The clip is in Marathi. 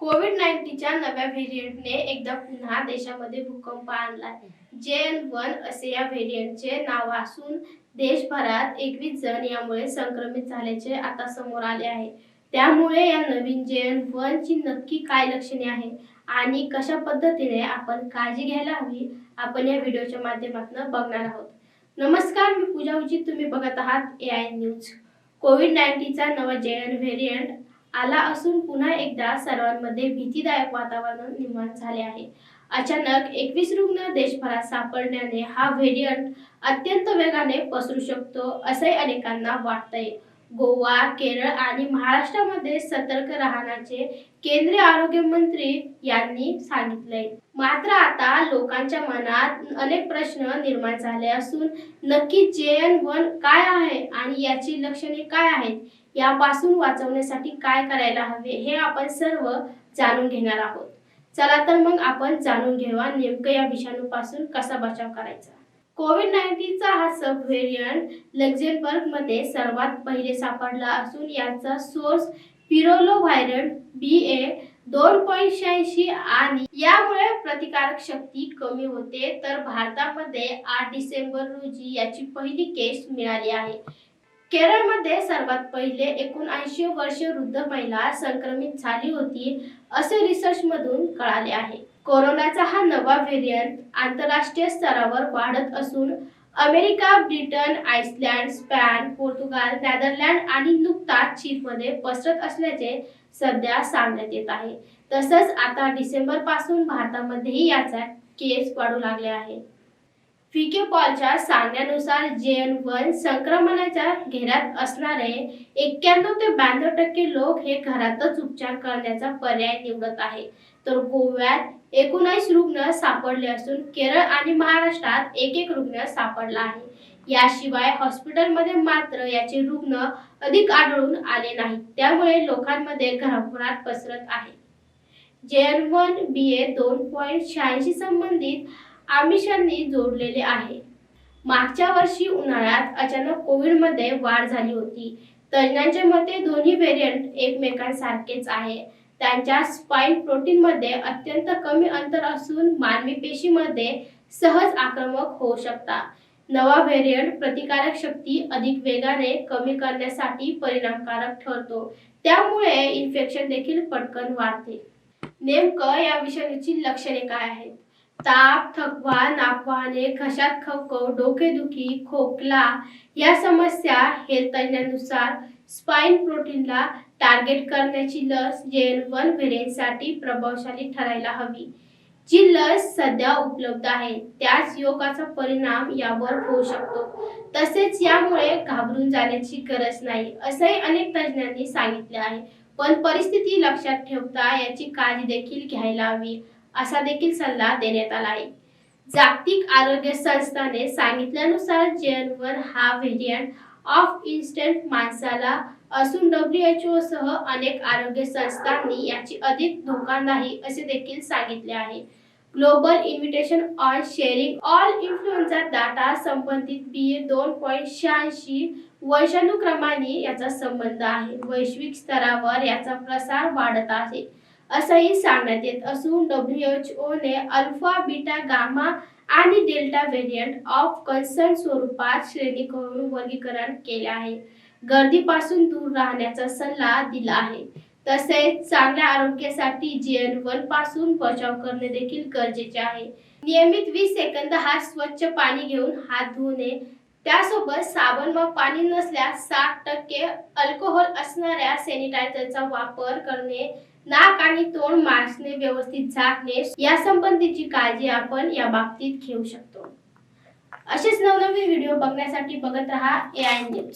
कोविड नाईन्टीनच्या नव्या व्हेरियंटने एकदा पुन्हा देशामध्ये भूकंप आणलाय जे एन वन असे या व्हेरियंटचे नाव असून देशभरात एकवीस जण यामुळे संक्रमित झाल्याचे आता समोर आले आहे. त्यामुळे या नवीन जे एन वन ची नक्की काय लक्षणे आहे आणि कशा पद्धतीने आपण काळजी घ्यायला हवी आपण या व्हिडिओच्या माध्यमातून बघणार आहोत. नमस्कार मी पूजा उचित. तुम्ही बघत आहात ए आय न्यूज कोविड नाईन्टीनचा नवा जे एन व्हेरियंट आला असून पुन्हा एकदा सर्वांमध्ये भीतीदायक वातावरण निर्माण झाले आहे. अचानक एकवीस रुग्ण देशभरात सापडण्याने हा व्हेरियंट अत्यंत वेगाने पसरू शकतो असे अनेकांना वाटतंय. गोवा केरळ आणि महाराष्ट्रामध्ये सतर्क राहण्याचे केंद्रीय आरोग्य मंत्री यांनी सांगितले मात्र आता लोकांच्या मनात अनेक प्रश्न निर्माण झाले असून नक्की जे एन वन काय आहे आणि याची लक्षणे काय आहेत यापासून वाचवण्यासाठी काय करायला हवे हे आपण सर्व जाणून घेणार आहोत. चला तर मग आपण जाणून घेऊया नेमकं या विषाणूपासून कसा बचाव करायचा. कोविड नाईन्टीनचा हा सब व्हेरियंट लक्झेंबर्गमध्ये सर्वात पहिले सापडला असून याचा सोर्स पिरोलो व्हायरल बी ए दोन पॉईंट शहाऐंशी आणि यामुळे प्रतिकारक शक्ती कमी होते. तर भारतामध्ये आठ डिसेंबर रोजी याची पहिली केस मिळाली आहे. केरळमध्ये सर्वात पहिले एकोणऐंशी वर्ष वृद्ध महिला संक्रमित झाली होती असे रिसर्च मधून कळाले आहे. कोरोनाचा हा नवा व्हेरियंट आंतरराष्ट्रीय स्तरावर वाढत असून America Britain Iceland Spain Portugal Netherland आणि नुकताच चीनमध्ये पसरत असल्याचे सध्या सांगण्यात येत आहे. तसंच आता डिसेंबरपासून भारतामध्येही याचा केस वाढू लागले आहे. फिके पॉलच्या सांगण्यानुसार जे एन वन संक्रमणाच्या घेरात असणारे एक्क्याण्णव ते ब्याण्णव टक्के लोक हे घरातच उपचार करण्याचा पर्याय निवडत आहे. तर गोव्यात एकोणावीस रुग्ण सापडले असून केरळ आणि महाराष्ट्रात एक एक रुग्ण सापडला आहे. याशिवाय हॉस्पिटलमध्ये मात्र याचे रुग्ण अधिक आढळून आले नाहीत. त्यामुळे लोकांमध्ये घराघरात पसरत आहे. जे एन वन बी ए दोन पॉईंट शहाऐंशी संबंधित आमिषांनी जोडलेले आहे. मागच्या वर्षी उन्हाळ्यात अचानक कोविडमध्ये वाढ झाली होती. तज्ज्ञांच्या मते दोन्ही व्हेरियंट एकमेकांसारखेच आहे. त्यांच्या स्पाईन प्रोटीनमध्ये अत्यंत कमी अंतर असून मानवी पेशीमध्ये सहज आक्रमक होऊ शकतात. नवा व्हेरियंट प्रतिकारक शक्ती अधिक वेगाने कमी करण्यासाठी परिणामकारक ठरतो. त्यामुळे इन्फेक्शन देखील पटकन वाढते. नेमकं या विषाणूची लक्षणे काय आहेत? ताप थकवा नापवाने घशात खवखव डोकेदुखी खोकला या समस्या हेल्थ तज्ज्ञांनुसार स्पाइन प्रोटीनला टार्गेट करण्याची लस जे एन वन व्हेरियंटसाठी प्रभावशाली ठरायला हवी. जी लस सध्या उपलब्ध आहे त्याच योगाचा परिणाम यावर होऊ शकतो. तसेच यामुळे घाबरून जाण्याची गरज नाही असंही अनेक तज्ज्ञांनी सांगितले आहे. पण परिस्थिती लक्षात ठेवता याची काळजी देखील घ्यायला हवी. असा देखील सल्ला देण्यात आला आहे. जागतिक आरोग्य संस्थाने सांगितल्यानुसार जेन हा व्हेरियंट ऑफ इन्स्टंट माणसाला असून डब्ल्यू एच ओ सह अनेक आरोग्य संस्थांनी याची अधिक धोका नाही असे देखील सांगितले आहे. Global invitation on sharing all influenza data संबंधित बी ए दोन पॉईंट शहाऐंशी वंशानुक्रमाने याचा संबंध आहे. वैश्विक स्तरावर याचा प्रसार वाढत आहे. असंही सांगण्यात येत असून डब्ल्यू एच ओ ने अल्फा बीटा गामा आणि डेल्टा व्हेरियंट ऑफ कन्सर्न स्वरूपात श्रेणी करून वर्गीकरण केले आहे. गर्दीपासून दूर राहण्याचा सल्ला दिला आहे. तसेच चांगल्या आरोग्यासाठी जीएन वनपासून बचाव करणे देखील गरजेचे आहे. नियमित वीस सेकंद हात स्वच्छ पाणी घेऊन हात धुणे त्यासोबत साबण व पाणी नसल्यास साठ टक्के अल्कोहोल असणाऱ्या सॅनिटायझरचा वापर करणे नाक आणि तोंड मास्कने व्यवस्थित झाकणे या संबंधीची काळजी आपण या बाबतीत घेऊ शकतो. असेच नवनवीन व्हिडिओ बघण्यासाठी बघत रहा ए आय न्यूज